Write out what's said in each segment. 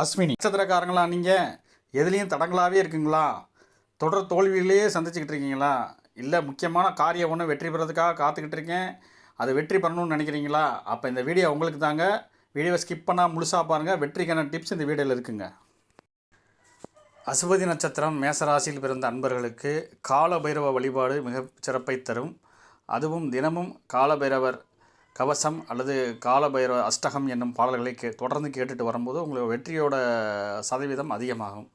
அஸ்வினி. நட்சத்திரக்காரங்களா நீங்கள் எதுலேயும் தடங்களாகவே இருக்குங்களா? தொடர் தோல்வியிலேயே சந்திச்சுக்கிட்டு இருக்கீங்களா? இல்லை முக்கியமான காரியம் ஒன்று வெற்றி பெறதுக்காக காத்துக்கிட்டு இருக்கேன். அது வெற்றி பண்ணணும்னு நினைக்கிறீங்களா? அப்போ இந்த வீடியோ உங்களுக்கு தாங்க. வீடியோவை ஸ்கிப் பண்ணால் முழுசாக பாருங்கள் வெற்றிக்கான டிப்ஸ் இந்த வீடியோவில் இருக்குங்க. அசுபதி நட்சத்திரம் மேசராசியில் பிறந்த அன்பர்களுக்கு கால பைரவ வழிபாடு மிக சிறப்பை தரும். அதுவும் தினமும் காலபைரவர் கவசம் அல்லது காலபைரவ அஷ்டகம் என்னும் பாடல்களை கே தொடர்ந்து கேட்டுட்டு வரும்போது உங்களுக்கு வெற்றியோட சதவீதம் அதிகமாகும்.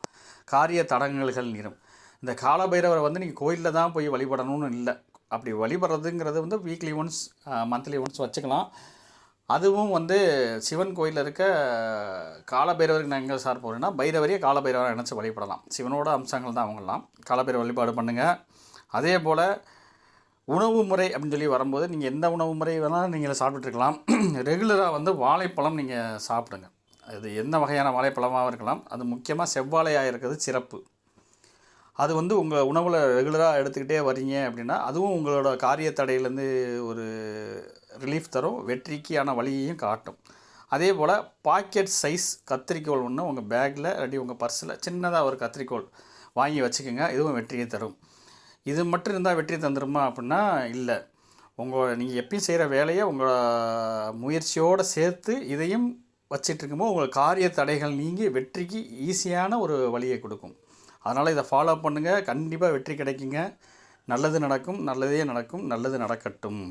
காரிய தடங்கல்கள் நீரும். இந்த காலபைரவரை வந்து நீங்கள் கோயிலில் தான் போய் வழிபடணும்னு இல்லை. அப்படி வழிபடுறதுங்கிறது வந்து வீக்லி ஒன்ஸ் மந்த்லி ஒன்ஸ் வச்சுக்கலாம். அதுவும் வந்து சிவன் கோயிலில் இருக்க காலபைரவருக்கு நான் எங்கே சார் போகிறேன்னா பைரவரையே காலபைரவரை நினச்சி வழிபடலாம். சிவனோட அம்சங்கள் தான் அவங்களாம் காலபைரவர் வழிபாடு பண்ணுங்கள் அதே போல் உணவு முறை அப்படின்னு சொல்லி வரும்போது நீங்கள் எந்த உணவு முறை வேணாலும் நீங்கள் சாப்பிட்டுருக்கலாம். ரெகுலராக வந்து வாழைப்பழம் நீங்கள் சாப்பிடுங்க. அது எந்த வகையான வாழைப்பழமாகவும் இருக்கலாம். அது முக்கியமாக செவ்வாழையாக இருக்கிறது சிறப்பு. அது வந்து உங்கள் உணவில் ரெகுலராக எடுத்துக்கிட்டே வரீங்க அப்படின்னா அதுவும் உங்களோட காரிய தடையிலேருந்து ஒரு ரிலீஃப் தரும். வெற்றிக்கான வழியையும் காட்டும். அதே போல் பாக்கெட் சைஸ் கத்திரிக்கோல் ஒன்று உங்கள் பேக்கில் இல்லாட்டி உங்கள் பர்ஸில் சின்னதாக ஒரு கத்திரிக்கோல் வாங்கி வச்சுக்கோங்க. இதுவும் வெற்றியை தரும். இது மட்டும் இருந்தால் வெற்றி தந்துடுமா அப்படின்னா இல்லை. உங்கள் நீங்கள் எப்பயும் செய்கிற வேலையை உங்கள் முயற்சியோடு சேர்த்து இதையும் வச்சிட்ருக்கும்போது உங்கள் காரிய தடைகள் நீங்கி வெற்றிக்கு ஈஸியான ஒரு வழியை கொடுக்கும். அதனால் இதை ஃபாலோ பண்ணுங்கள் கண்டிப்பாக வெற்றி கிடைக்குங்க. நல்லது நடக்கும். நல்லதே நடக்கும். நல்லது நடக்கட்டும்.